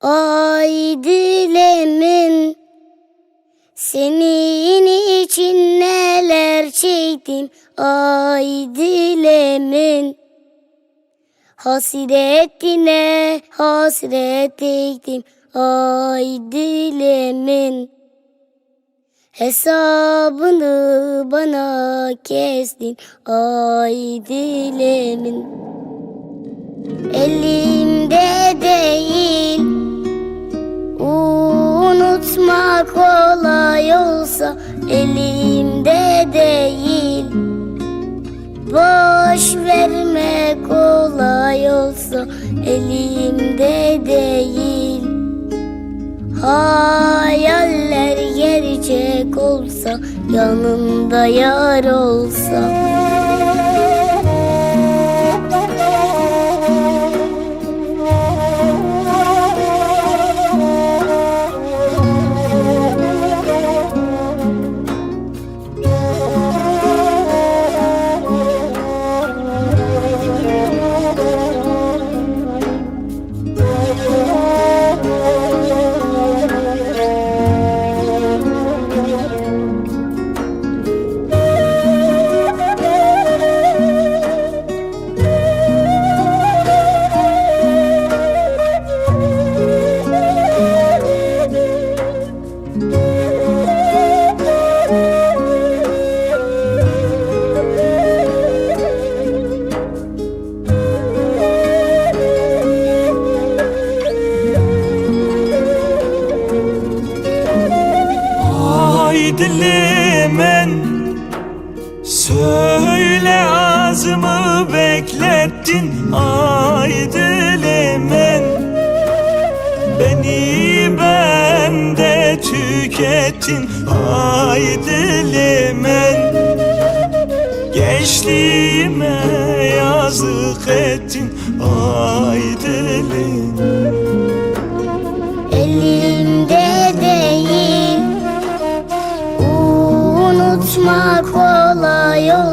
Ay dilemin Senin için neler çektim? Ay dilemin Hasretine hasret ettim Ay dilemin Hesabını bana kestin. Ay dilemin Elimde Elimde değil. Boş vermek kolay olsa Elimde değil. Hayaller gerçek olsa Yanımda yar olsa dilimin Söyle ağzımı beklettin Ay dilimin Beni bende tükettin Ay dilimin Gençliğime yazık ettin Ay dilim Elimde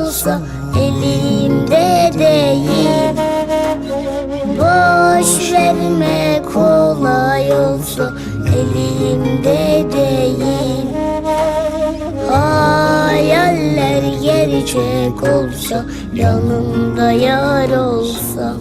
olsa Elimde değil. Boş vermek kolay olsa Elimde değil. Hayaller gerçek olsa Yanımda yar olsa